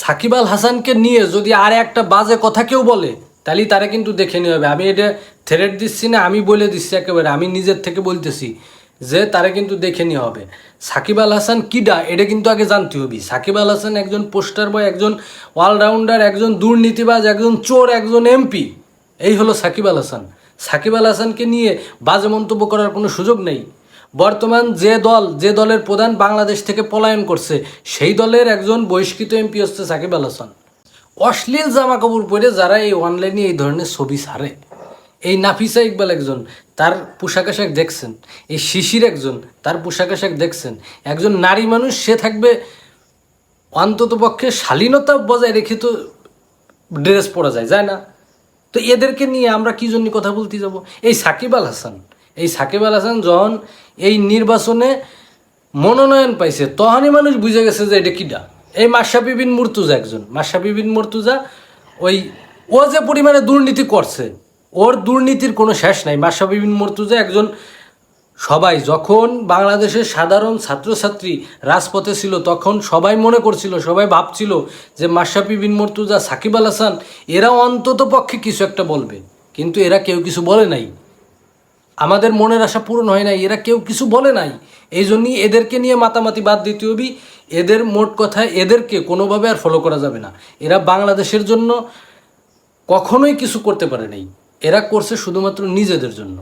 সাকিব আল হাসানকে নিয়ে যদি আর একটা বাজে কথা কেউ বলে তাহলে তারা কিন্তু দেখে নিয়ে হবে আমি এটা থ্রেট দিচ্ছি না, আমি বলে দিচ্ছি একেবারে, আমি নিজের থেকে বলতেছি যে তারা কিন্তু দেখে নিয়ে হবে। সাকিব আল হাসান কিডা, এটা কিন্তু আগে জানতে হবে। সাকিব আল হাসান একজন পোস্টার বয় একজন অলরাউন্ডার একজন দুর্নীতিবাজ, একজন চোর, একজন এমপি এই হলো সাকিব আল হাসান। সাকিব আল হাসানকে নিয়ে বাজে মন্তব্য করার কোনো সুযোগ নেই। বর্তমান যে দল, যে দলের প্রধান বাংলাদেশ থেকে পলায়ন করছে, সেই দলের একজন বহিষ্কৃত এমপি হচ্ছে সাকিব আল হাসান। অশ্লীল জামা কাপড় পরে যারা এই অনলাইনে এই ধরনের ছবি ছাড়ে। এই নাফিসা ইকবাল একজন, তার পোশাক আশাক দেখছেন। এই শিশির একজন, তার পোশাক আশাক দেখছেন। একজন নারী মানুষ, সে থাকবে অন্তত পক্ষে শালীনতা বজায় রেখে তো ড্রেস পরা যায় যায় না? তো এদেরকে নিয়ে আমরা কি জন্য কথা বলতে যাব? এই সাকিব আল হাসান এই সাকিব আল হাসান যখন এই নির্বাচনে মনোনয়ন পাইছে, তখনই মানুষ বুঝে গেছে যে এটা কিডা। এই মাসাফি বিন মুর্তুজা একজন। মাসাফি বিন মুর্তুজা ওই, ও যে পরিমাণে দুর্নীতি করছে, ওর দুর্নীতির কোনো শেষ নাই। মাসাফি বিন মুর্তুজা একজন সবাই, যখন বাংলাদেশের সাধারণ ছাত্রছাত্রী রাজপথে ছিল, তখন সবাই মনে করছিল, সবাই ভাবছিল যে মাশরাফি বিন মর্তুজা, সাকিব আল হাসান, এরা অন্তত পক্ষে কিছু একটা বলবে। কিন্তু এরা কেউ কিছু বলে নাই। আমাদের মনের আশা পূরণ হয় নাই, এরা কেউ কিছু বলে নাই। এই জন্যই এদেরকে নিয়ে মাতামাতি বাদ দিতে হবে। এদের মোট কথায় এদেরকে কোনোভাবে আর ফলো করা যাবে না। এরা বাংলাদেশের জন্য কখনোই কিছু করতে পারে নাই। এরা করছে শুধুমাত্র নিজেদের জন্য।